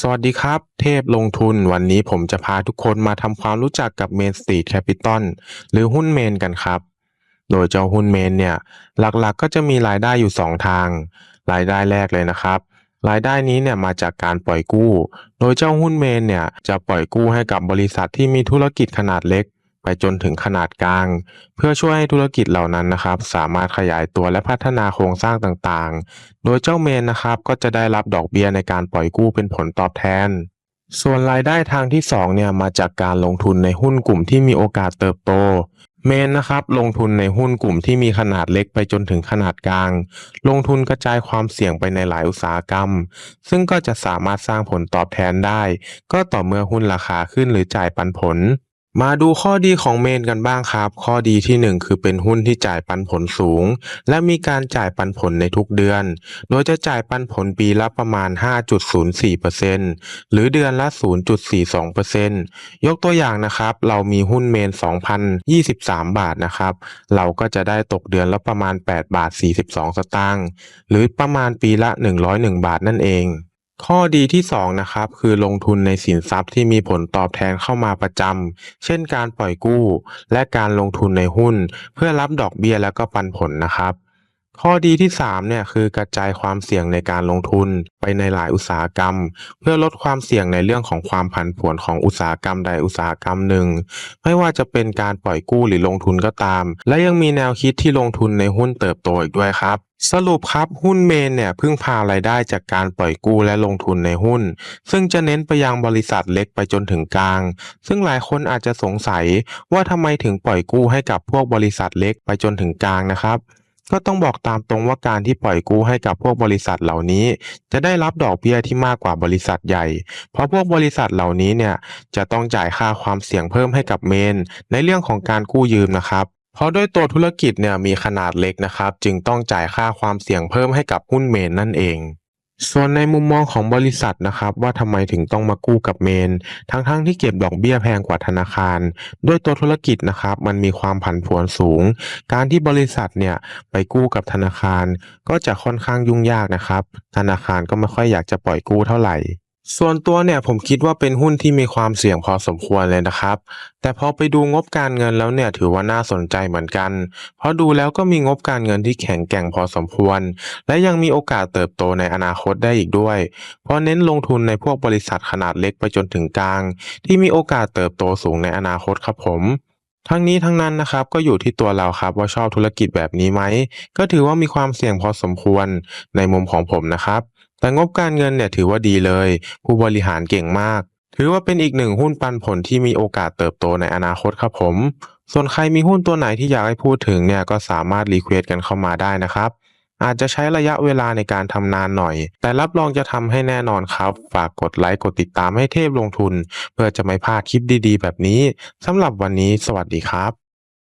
สวัสดีครับ เทพลงทุนวันนี้ผมจะพาทุกคนมาทำความรู้จักกับ Main Street Capital หรือหุ้นเมนกันครับ โดยเจ้าหุ้นเมนเนี่ย หลักๆก็จะมีรายได้อยู่ 2 ทาง รายได้แรกเลยนะครับ รายได้นี้เนี่ยมาจากการปล่อยกู้ โดยเจ้าหุ้นเมนเนี่ยจะปล่อยกู้ให้กับบริษัทที่มีธุรกิจขนาดเล็ก ไปจนถึงขนาดกลาง เพื่อช่วยให้ธุรกิจเหล่านั้นนะครับ สามารถขยายตัวและพัฒนาโครงสร้างต่างๆ โดยเจ้าเมนนะครับก็จะได้รับดอกเบี้ยในการปล่อยกู้เป็นผลตอบแทน ส่วนรายได้ทางที่2เนี่ยมาจากการลงทุนในหุ้นกลุ่มที่มีโอกาสเติบโตเมนนะครับลงทุนในหุ้นกลุ่มที่มีขนาดเล็กไปจนถึงขนาดกลาง ลงทุนกระจายความเสี่ยงไปในหลายอุตสาหกรรม ซึ่งก็จะสามารถสร้างผลตอบแทนได้ ก็ต่อเมื่อหุ้นราคาขึ้นหรือจ่ายปันผล มาดูข้อดีของเมนกันบ้างครับ ข้อดีที่หนึ่งคือเป็นหุ้นที่จ่ายปันผลสูง และมีการจ่ายปันผลในทุกเดือน โดยจะจ่ายปันผลปีละประมาณ 5.04%หรือเดือนละ 0.42%ยกตัวอย่างนะครับ เรามีหุ้นเมน 2,023 บาทนะครับ เราก็จะได้ตกเดือนละประมาณ 8 บาท 42 สตางค์หรือประมาณปีละ 101 บาทนั่นเอง ข้อดีที่2นะครับคือลงทุนในสินทรัพย์ที่มีผลตอบแทนเข้ามาประจำ เช่นการปล่อยกู้ และการลงทุนในหุ้น เพื่อรับดอกเบี้ยและก็ปันผลนะครับ ข้อดีที่ 3 เนี่ยคือกระจายความเสี่ยงในการลงทุนไปในหลายอุตสาหกรรม เพื่อลดความเสี่ยงในเรื่องของความผันผวนของอุตสาหกรรมใดอุตสาหกรรมหนึ่ง ไม่ว่าจะเป็นการปล่อยกู้หรือลงทุนก็ตาม และยังมีแนวคิดที่ลงทุนในหุ้นเติบโตอีกด้วยครับสรุปครับหุ้นเมนเนี่ยพึ่งพารายได้จากการปล่อยกู้และลงทุนในหุ้น ซึ่งจะเน้นไปยังบริษัทเล็กไปจนถึงกลาง ซึ่งหลายคนอาจจะสงสัยว่าทำไมถึงปล่อยกู้ให้กับพวกบริษัทเล็กไปจนถึงกลางนะครับ ก็ต้องบอกตามตรงว่าการที่ปล่อยกู้ให้กับพวกบริษัทเหล่านี้ จะได้รับดอกเบี้ยที่มากกว่าบริษัทใหญ่ เพราะพวกบริษัทเหล่านี้เนี่ยจะต้องจ่ายค่าความเสี่ยงเพิ่มให้กับเมน ในเรื่องของการกู้ยืมนะครับเพราะด้วยตัวธุรกิจเนี่ยมีขนาดเล็กนะครับ จึงต้องจ่ายค่าความเสี่ยงเพิ่มให้กับหุ้นเมนนั่นเอง ส่วนในมุมมองของบริษัทนะครับว่าทำไมถึงต้องมากู้กับเมน ทั้งๆที่เก็บดอกเบี้ยแพงกว่าธนาคาร ด้วยตัวธุรกิจนะครับมันมีความผันผวนสูง การที่บริษัทเนี่ยไปกู้กับธนาคาร ก็จะค่อนข้างยุ่งยากนะครับ ธนาคารก็ไม่ค่อยอยากจะปล่อยกู้เท่าไหร่ ส่วนตัวเนี่ยผมคิดว่าเป็นหุ้นที่มีความเสี่ยงพอสมควรเลยนะครับ แต่พอไปดูงบการเงินแล้วเนี่ยถือว่าน่าสนใจเหมือนกัน เพราะดูแล้วก็มีงบการเงินที่แข็งแกร่งพอสมควร และยังมีโอกาสเติบโตในอนาคตได้อีกด้วย เพราะเน้นลงทุนในพวกบริษัทขนาดเล็กไปจนถึงกลาง ที่มีโอกาสเติบโตสูงในอนาคตครับผมทั้งนี้ทั้งนั้นนะครับก็อยู่ที่ตัวเราครับว่าชอบธุรกิจแบบนี้ไหม ก็ถือว่ามีความเสี่ยงพอสมควรในมุมของผมนะครับ แต่งบการเงินเนี่ยถือว่าดีเลย ผู้บริหารเก่งมาก ถือว่าเป็นอีกหนึ่งหุ้นปันผลที่มีโอกาสเติบโตในอนาคตครับผม ส่วนใครมีหุ้นตัวไหนที่อยากให้พูดถึงเนี่ยก็สามารถรีเควสกันเข้ามาได้นะครับ อาจจะใช้ระยะเวลาในการทำนานหน่อย แต่รับรองจะทำให้แน่นอนครับ ฝากกดไลค์กดติดตามให้เทพลงทุน เพื่อจะไม่พลาดคลิปดีๆ แบบนี้สำหรับวันนี้ สวัสดีครับ